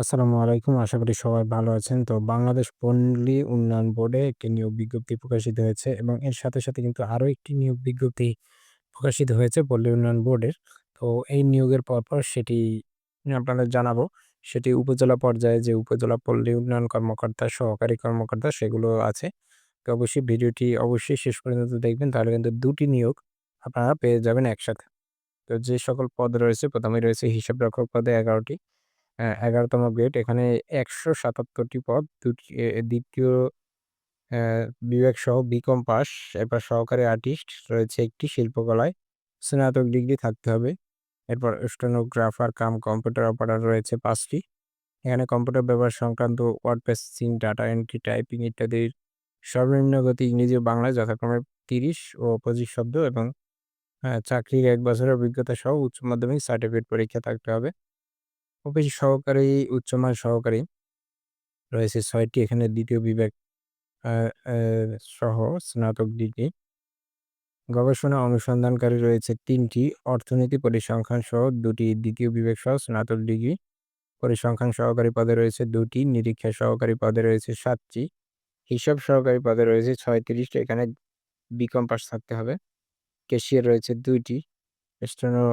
আসসালামু আলাইকুম। আশা করি সবাই ভালো আছেন। তো বাংলাদেশ পল্লী উন্নয়ন বোর্ডে একটি নিয়োগ বিজ্ঞপ্তি প্রকাশিত হয়েছে এবং এর সাথে, সাথে কিন্তু আরও একটি নিয়োগ বিজ্ঞপ্তি প্রকাশিত হয়েছে পল্লী উন্নয়ন বোর্ডের। তো এই নিয়োগের পরপর সেটি আপনাদের জানাব। সেটি উপজেলা পর্যায়ে যে উপজেলা পল্লী উন্নয়ন কর্মকর্তা, সহকারী কর্মকর্তা সেগুলো আছে। তো অবশ্যই ভিডিওটি অবশ্যই শেষ পর্যন্ত দেখবেন তাহলে কিন্তু দুটি নিয়োগ আপনারা পেয়ে যাবেন একসাথে। তো যে সকল পদ রয়েছে প্রথমেই রয়েছে হিসাবরক্ষক পদে ১১ ১১ গ্রেড এখানে একশো সাতাত্তরটি পদ দুটি দ্বিতীয় বিভাগ সহ বিকম পাস এরপর সহকারী আর্টিস্ট রয়েছে একটি শিল্পকলায় স্নাতক ডিগ্রি থাকতে হবে। এরপর স্টেনোগ্রাফার কাম কম্পিউটার অপারেটর রয়েছে পাঁচটি এখানে কম্পিউটার ব্যবহার সংক্রান্ত word processing, data entry, typing ইত্যাদির সর্বনিম্ন গতি ইংরেজি ও বাংলায় যথাক্রমে ৩০ ও ২৫ শব্দ এবং চাকরির এক বছরের অভিজ্ঞতা সহ উচ্চ মাধ্যমিক সার্টিফিকেট পরীক্ষা থাকতে হবে। অফিস সহকারী, উচ্চমান সহকারী রয়েছে ছয়টি এখানে দ্বিতীয় বিভাগ সহ স্নাতক ডিগ্রি। গবেষণা অনুসন্ধানকারী রয়েছে তিনটি অর্থনীতি পরিসংখ্যান সহ দুটি দ্বিতীয় বিভাগ সহ স্নাতক ডিগ্রি। পরিসংখ্যান সহকারী পদে রয়েছে দুটি নিরীক্ষা সহকারী পদে রয়েছে সাতটি হিসাব সহকারী পদে রয়েছে ৩৬ টি এখানে বিকম পাস থাকতে হবে। ক্যাশিয়ার রয়েছে ২ টি, steno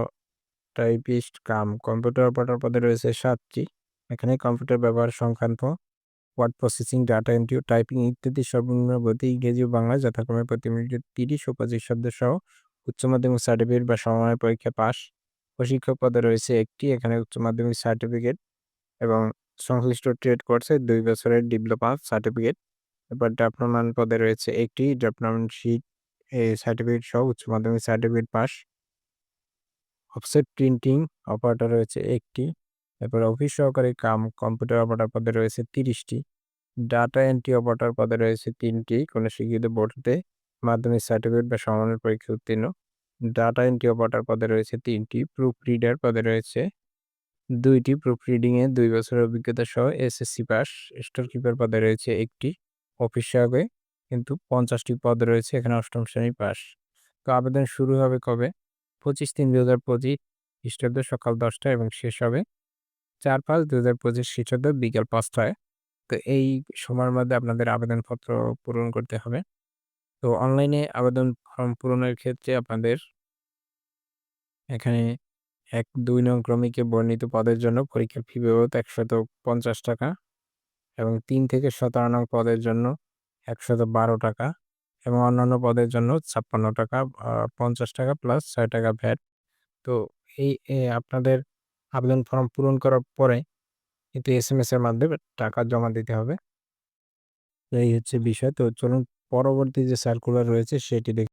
typist cum computer operator পদে রয়েছে সাতটি এখানে কম্পিউটার ব্যবহার সংক্রান্ত word processing, data entry typing ইত্যাদি সর্বনিম্ন গতি ইংরেজি ও বাংলায় যথাক্রমে প্রতি মিনিটে ৩০ ও ২৫ শব্দ সহ উচ্চ মাধ্যমিক সার্টিফিকেট বা সমমানের পরীক্ষা পাস। প্রশিক্ষক পদে রয়েছে একটি এখানে উচ্চ মাধ্যমিক সার্টিফিকেট এবং সংশ্লিষ্ট ট্রেড কোর্সে দুই বছরের ডিপ্লোমা সার্টিফিকেট। এরপর ড্রাফটম্যান পদে রয়েছে ১ টি, ড্রাফটম্যানশিপ এ সার্টিফিকেট সহ উচ্চ মাধ্যমিক certificate pass. Offset printing operator রয়েছে ১ টি। এরপর অফিস সহকারী কাম কম্পিউটার অপারেটর পদে রয়েছে তিরিশটি ডাটা এন্ট্রি অপারেটর পদে রয়েছে তিনটি, কোনো স্বীকৃত বোর্ডতে মাধ্যমিক সার্টিফিকেট বা সমমানের পরীক্ষা উত্তীর্ণ। ডাটা এন্ট্রি অপারেটর পদে রয়েছে তিনটি, প্রুফ রিডার পদে রয়েছে দুইটি প্রুফ রিডিংয়ে দুই বছরের অভিজ্ঞতা সহ এসএসসি পাস। স্টোর কিপার পদে রয়েছে একটি অফিস সহায়কে কিন্তু ৫০ টি পদ রয়েছে এখানে অষ্টম শ্রেণি পাস। তো আবেদন শুরু হবে কবে? ২৫-৩-২০২৫ খ্রিস্টাব্দ সকাল ১০ টা এবং শেষ হবে ৪-৫-২০২৫ খ্রিস্টাব্দ বিকাল পাঁচটায় তো এই সময়ের মধ্যে আপনাদের আবেদনপত্র পূরণ করতে হবে। তো অনলাইনে আবেদন ফর্ম পূরণের ক্ষেত্রে আপনাদের এখানে ১-২ নং ক্রমিকে বর্ণিত পদের জন্য পরীক্ষার ফি বাবদ ৳১৫০ টাকা এবং তিন থেকে ১৭ নং পদের জন্য ৳১১২ টাকা এবং অন্যান্য পদের জন্য ৳৫৬ টাকা পঞ্চাশ ৳৫০ টাকা প্লাস ছয় টাকা ভ্যাট। তো এই আপনাদের আবেদন ফর্ম পূরণ করার পরে কিন্তু এস এম এস এর মাধ্যমে টাকা জমা দিতে হবে। এই হচ্ছে বিষয়। তো চলুন পরবর্তী যে সার্কুলার রয়েছে সেটি দেখ